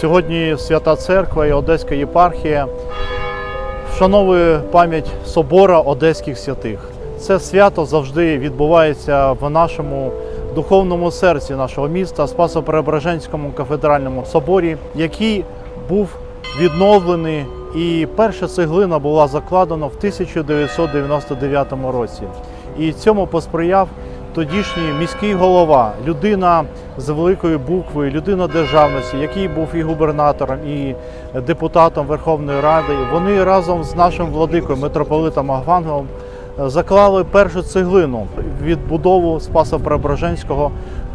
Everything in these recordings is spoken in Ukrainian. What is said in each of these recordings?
Сьогодні Свята Церква і Одеська єпархія вшановує пам'ять собора Одеських святих. Це свято завжди відбувається в нашому духовному серці нашого міста, Спасо-Преображенському кафедральному соборі, який був відновлений, і перша цеглина була закладена в 1999 році. І цьому посприяв тодішній міський голова, людина з великої букви, людина державності, який був і губернатором, і депутатом Верховної Ради. Вони разом з нашим владикою, митрополитом Агвангелом, заклали першу цеглину відбудову Спасо-Преображенського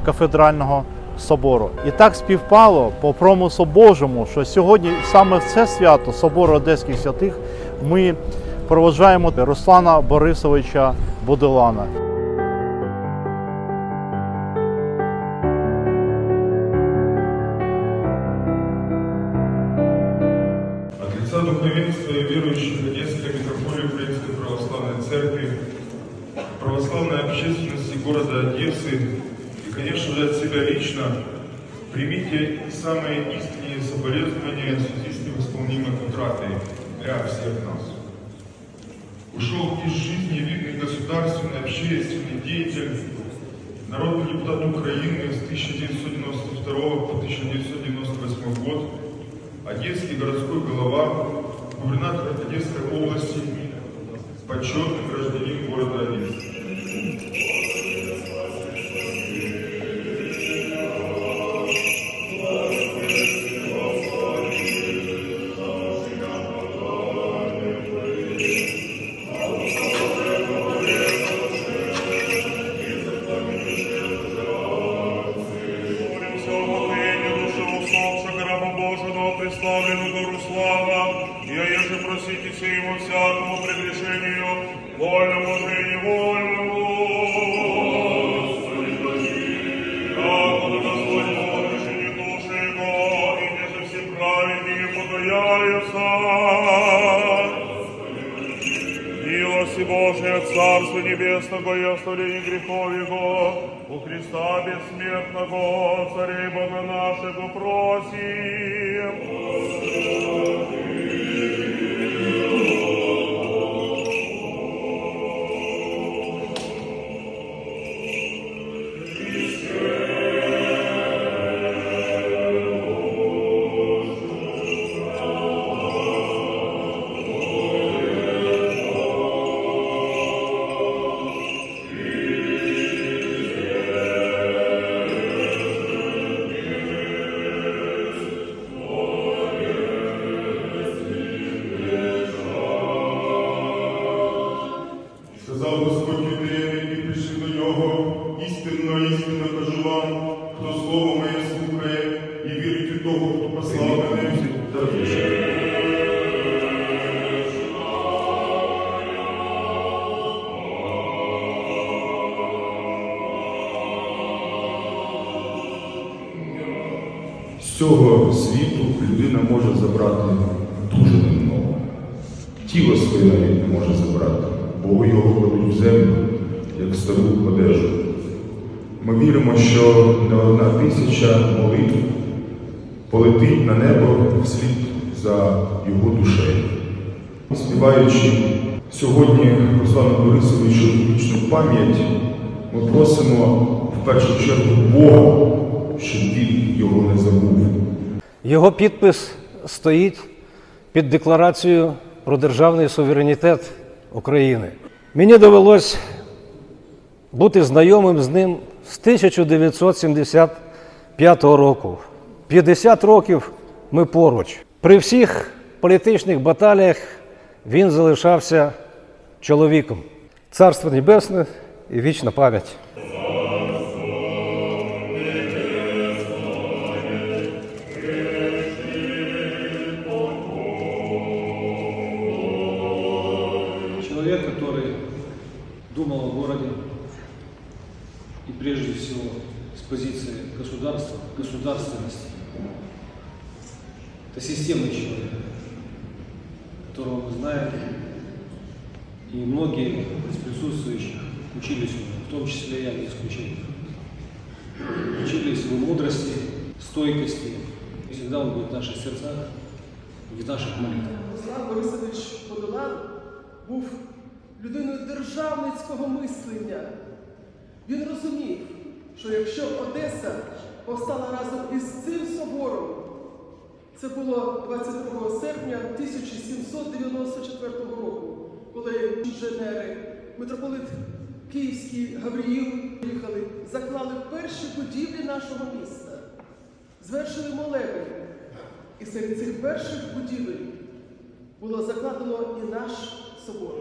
кафедрального собору. І так співпало по промису Божому, що сьогодні саме в це свято Собору Одеських святих ми проводжаємо Руслана Борисовича Будилана. Церкви, православной общественности города Одессы и, конечно же, от себя лично примите самые искренние соболезнования в связи с невосполнимой утратой для всех нас. Ушел из жизни видный государственный, общественный деятель, народный депутат Украины с 1992 по 1998 год, Одесский городской голова, губернатор Одесской области, почетный гражданин города Одессы. Слава, я еже просите сей во всякому вольному же и невольному. Яко да Господь души его, и не за все праведники покаяются. Милости Божия, Царство Небесного и оставление грехов Его, у Христа бессмертного, Царей Бога нашего просим. Сказав слово моє слухає і вірить у того, хто послав мене, та. З цього світу людина може забрати дуже немного. Тіло своє навіть не може забрати, бо його кладуть в землю. Ми віримо, що не одна тисяча молитв полетить на небо вслід за його душею. Співаючи сьогодні Руслану Борисовичу вічну пам'ять, ми просимо в першу чергу Бога, щоб він його не забув. Його підпис стоїть під декларацією про державний суверенітет України. Мені довелось бути знайомим з ним з 1975 року. 50 років ми поруч. При всіх політичних баталіях він залишався чоловіком. Царство Небесне і вічна пам'ять. прежде всего с позиции государства, государственности. Это системный человек, которого мы знаем, и многие из присутствующих учились у него, в том числе я не исключение. Учились его мудрости, стойкости, И всегда Он будет в наших сердцах и в наших молитвах. Руслан Борисович Подолан був людиною державницького мислення. Він розумів, що якщо Одеса повстала разом із цим собором, це було 22 серпня 1794 року, коли інженери, митрополит Київський Гавриїл приїхали, заклали перші будівлі нашого міста, звершили молебень. І серед цих перших будівель було закладено і наш собор.